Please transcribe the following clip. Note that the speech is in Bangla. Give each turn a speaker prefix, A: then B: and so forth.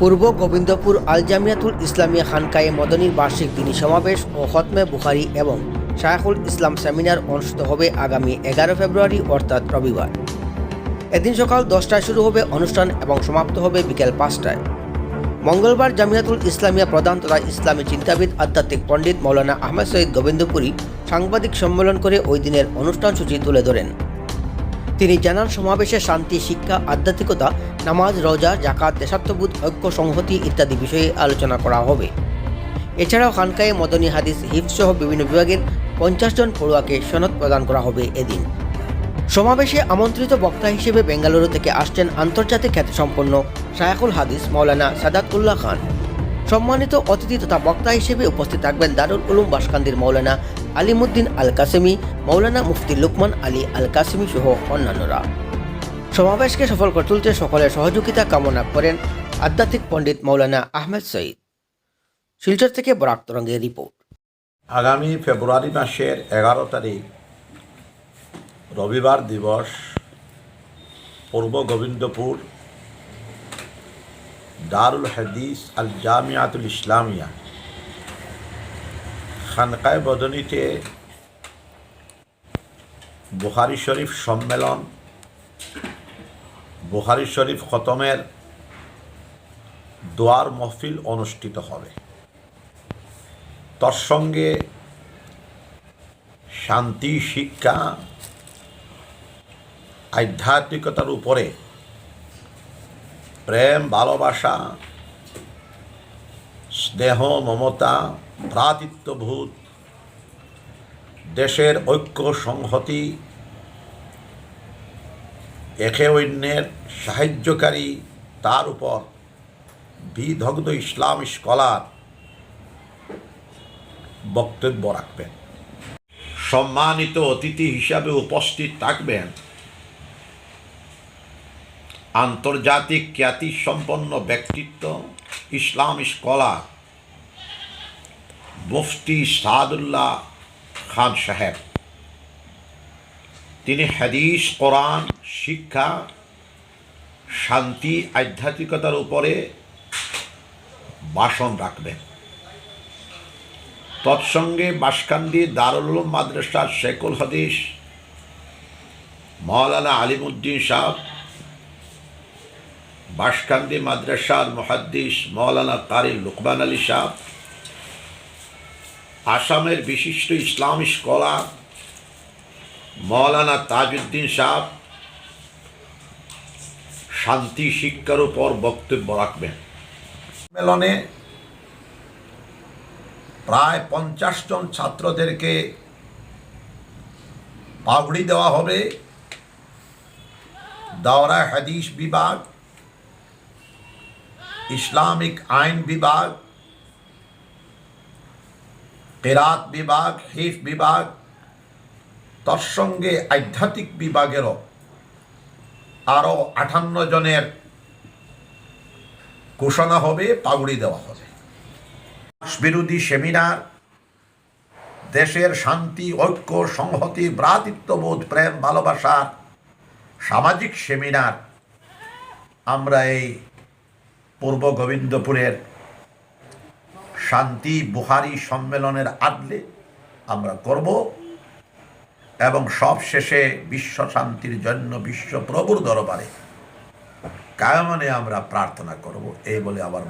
A: পূর্ব গোবিন্দপুর আল জামিয়াতুল ইসলামিয়া খানকায়ে মদনীর বার্ষিক দিনী সমাবেশ ও হতমে বুখারি এবং শায়খুল ইসলাম সেমিনার অনুষ্ঠিত হবে আগামী এগারো ফেব্রুয়ারি, অর্থাৎ রবিবার। এদিন সকাল দশটায় শুরু হবে অনুষ্ঠান এবং সমাপ্ত হবে বিকেল পাঁচটায়। মঙ্গলবার জামিয়াতুল ইসলামিয়া প্রধান তথা ইসলামী চিন্তাবিদ আধ্যাত্মিক পণ্ডিত মৌলানা আহমেদ সঈদ গোবিন্দপুরী সাংবাদিক সম্মেলন করে ওই দিনের অনুষ্ঠান সূচি তুলে ধরেন। তিনি জানান, সমাবেশে শান্তি, শিক্ষা, আধ্যাত্মিকতা, নামাজ, রোজা জাকাত দেশাত্মবোধ, ঐক্য, সংহতি ইত্যাদি বিষয়ে আলোচনা করা হবে। এছাড়াও খানকায়ে মদনী হাদিস হিফ সহ বিভিন্ন বিভাগের পঞ্চাশ জন পড়ুয়াকে সনদ প্রদান করা হবে এদিন। সমাবেশে আমন্ত্রিত বক্তা হিসেবে বেঙ্গালুরু থেকে আসছেন আন্তর্জাতিক খ্যাতিসম্পন্ন শায়াকুল হাদিস মৌলানা সাদাত উল্লাহ খান। সম্মানিত অতিথি তথা বক্তা হিসেবে উপস্থিত থাকবেন দারুল উলুম বাসকান্দির মৌলানা আলিমুদ্দিন আল কাসেমি মৌলানা মুফতি লুকমান আলী আল কাসেমি সহ অন্যান্যরা। সমাবেশকে সফল করে তুলতে সকলের সহযোগিতা কামনা করেন আধ্যাত্মিক পণ্ডিত মৌলানা আহমেদ সঈদ। শিলচর থেকে বরাক তরঙ্গের রিপোর্ট।
B: আগামী ফেব্রুয়ারি মাসের এগারো তারিখ, রবিবার দিবস, পূর্ব গোবিন্দপুর, দারুল হাদিস আল জামিয়াতুল ইসলামিয়া। খানকায় বদনীতে বুখারি শরীফ সম্মেলন, বুখারি শরীফ খতমের দোয়ার মহফিল অনুষ্ঠিত হবে। তর সঙ্গে শান্তি, শিক্ষা, আধ্যাত্মিকতার উপরে প্রেম, ভালোবাসা স্নেহ মমতা ভ্রাতৃত্ববোধ দেশের ঐক্য সংহতি, একে অন্যের সাহায্যকারী, তার উপর বিদগ্ধ ইসলাম স্কলার বক্তব্য রাখবেন। সম্মানিত অতিথি হিসাবে উপস্থিত থাকবেন আন্তর্জাতিক খ্যাতি সম্পন্ন ব্যক্তিত্ব, ইসলাম স্কলার মুফতি সাদুল্লাহ খান সাহেব। তিনি হাদিস, কোরআন, শিক্ষা, শান্তি, আধ্যাত্মিকতার উপরে ভাষণ রাখবেন। তৎসঙ্গে বাসকান্দি দারুল মাদ্রাসার শেখুল হাদিস, মৌলানা আলিমুদ্দিন সাহ বাসকান্দি মাদ্রাসার মহাদ্দিস মৌলানা কারি লুকমান আলী সাহ আসামের বিশিষ্ট ইসলামী স্কলার মৌলানা তাজউদ্দিন সাহ, শান্তি, শিক্ষার উপর বক্তব্য রাখবেন। সম্মেলনে প্রায় পঞ্চাশ জন ছাত্রদেরকে পাগড়ি দেওয়া হবে। দাওরা হাদিস বিভাগ, ইসলামিক আইন বিভাগ কেরাত বিভাগ, হিফ বিভাগ তার সঙ্গে আধ্যাত্মিক বিভাগেরও আরও আঠান্ন জনের ঘোষণা হবে, পাগড়ি দেওয়া হবে। বিরোধী সেমিনার, দেশের শান্তি, ঐক্য, সংহতি ভ্রাতৃত্ববোধ প্রেম ভালোবাসার সামাজিক সেমিনার, আমরা এই পূর্ব গোবিন্দপুরের শান্তি বুহারি সম্মেলনের আদলে আমরা করব এবং সব শেষে বিশ্ব শান্তির জন্য বিশ্ব প্রভুর দরবারে কায়মনে আমরা প্রার্থনা করব, এই বলে আবার